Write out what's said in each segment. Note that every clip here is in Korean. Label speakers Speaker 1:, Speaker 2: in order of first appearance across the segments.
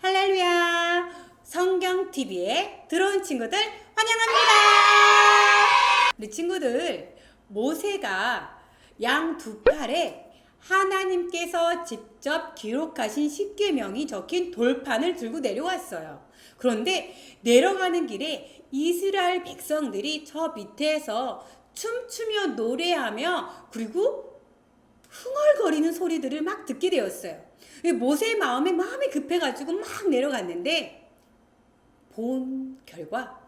Speaker 1: 할렐루야! 성경TV에 들어온 친구들 환영합니다! 우리 친구들, 모세가 양 두 팔에 하나님께서 직접 기록하신 십계명이 적힌 돌판을 들고 내려왔어요. 그런데 내려가는 길에 이스라엘 백성들이 저 밑에서 춤추며 노래하며 그리고 흥얼거리는 소리들을 막 듣게 되었어요. 모세의 마음에 마음이 급해가지고 막 내려갔는데 본 결과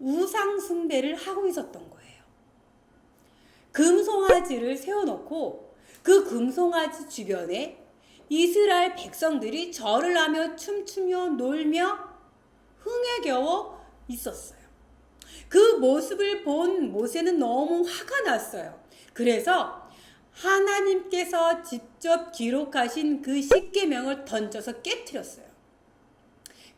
Speaker 1: 우상 숭배를 하고 있었던 거예요. 금송아지를 세워놓고 그 금송아지 주변에 이스라엘 백성들이 절을 하며 춤추며 놀며 흥에 겨워 있었어요. 그 모습을 본 모세는 너무 화가 났어요. 그래서 하나님께서 직접 기록하신 그 십계명을 던져서 깨뜨렸어요.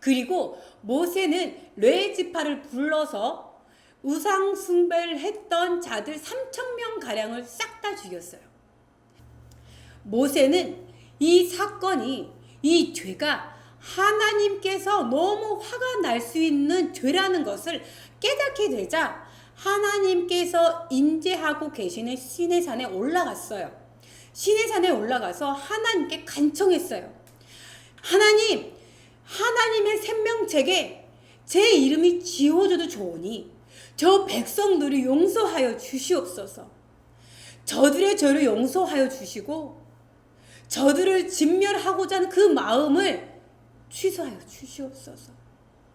Speaker 1: 그리고 모세는 레지파를 불러서 우상 숭배를 했던 자들 3천 명 가량을 싹 다 죽였어요. 모세는 이 사건이 이 죄가 하나님께서 너무 화가 날 수 있는 죄라는 것을 깨닫게 되자 하나님께서 인재하고 계시는 신의 산에 올라갔어요. 신의 산에 올라가서 하나님께 간청했어요. 하나님, 하나님의 생명책에 제 이름이 지워져도 좋으니 저 백성들이 용서하여 주시옵소서. 저들의 죄를 용서하여 주시고 저들을 진멸하고자 하는 그 마음을 취소하여 주시옵소서.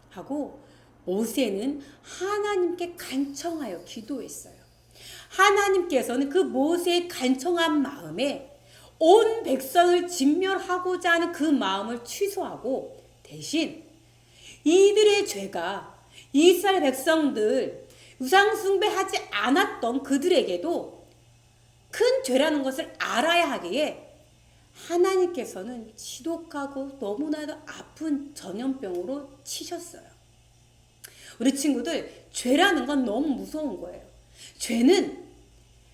Speaker 1: 하고 모세는 하나님께 간청하여 기도했어요. 하나님께서는 그 모세의 간청한 마음에 온 백성을 진멸하고자 하는 그 마음을 취소하고 대신 이들의 죄가 이스라엘 백성들 우상숭배하지 않았던 그들에게도 큰 죄라는 것을 알아야 하기에 하나님께서는 지독하고 너무나도 아픈 전염병으로 치셨어요. 우리 친구들, 죄라는 건 너무 무서운 거예요. 죄는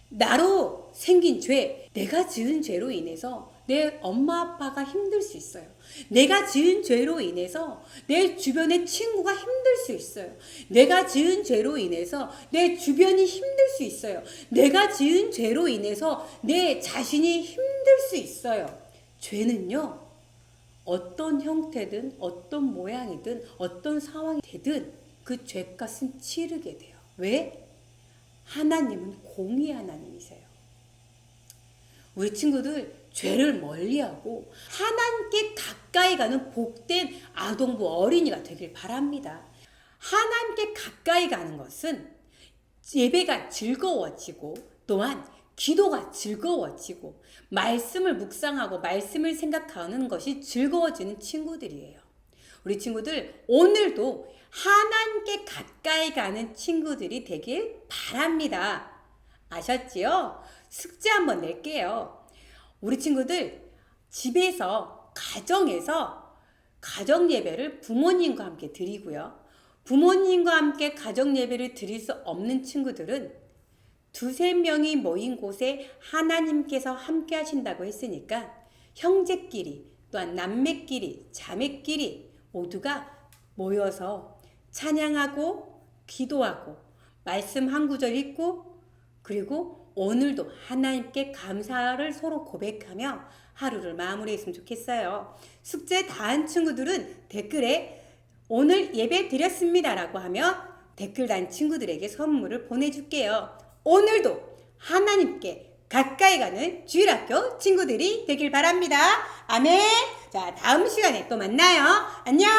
Speaker 1: 나로 생긴 죄, 내가 지은 죄로 인해서 내 엄마 아빠가 힘들 수 있어요. 내가 지은 죄로 인해서 내 주변의 친구가 힘들 수 있어요. 내가 지은 죄로 인해서 내 주변이 힘들 수 있어요. 내가 지은 죄로 인해서 내 자신이 힘들 수 있어요. 죄는요, 어떤 형태든 어떤 모양이든 어떤 상황이 되든 그 죄값은 치르게 돼요. 왜? 하나님은 공의 하나님이세요. 우리 친구들 죄를 멀리하고 하나님께 가까이 가는 복된 아동부 어린이가 되길 바랍니다. 하나님께 가까이 가는 것은 예배가 즐거워지고 또한 기도가 즐거워지고 말씀을 묵상하고 말씀을 생각하는 것이 즐거워지는 친구들이에요. 우리 친구들 오늘도 하나님께 가까이 가는 친구들이 되길 바랍니다. 아셨지요? 숙제 한번 낼게요. 우리 친구들 집에서 가정에서 가정 예배를 부모님과 함께 드리고요. 부모님과 함께 가정 예배를 드릴 수 없는 친구들은 두세 명이 모인 곳에 하나님께서 함께 하신다고 했으니까 형제끼리 또한 남매끼리 자매끼리 모두가 모여서 찬양하고 기도하고 말씀 한 구절 읽고 그리고 오늘도 하나님께 감사를 서로 고백하며 하루를 마무리했으면 좋겠어요. 숙제 다 한 친구들은 댓글에 오늘 예배 드렸습니다라고 하며 댓글 단 친구들에게 선물을 보내줄게요. 오늘도 하나님께 가까이 가는 주일학교 친구들이 되길 바랍니다. 아멘. 자, 다음 시간에 또 만나요. 안녕.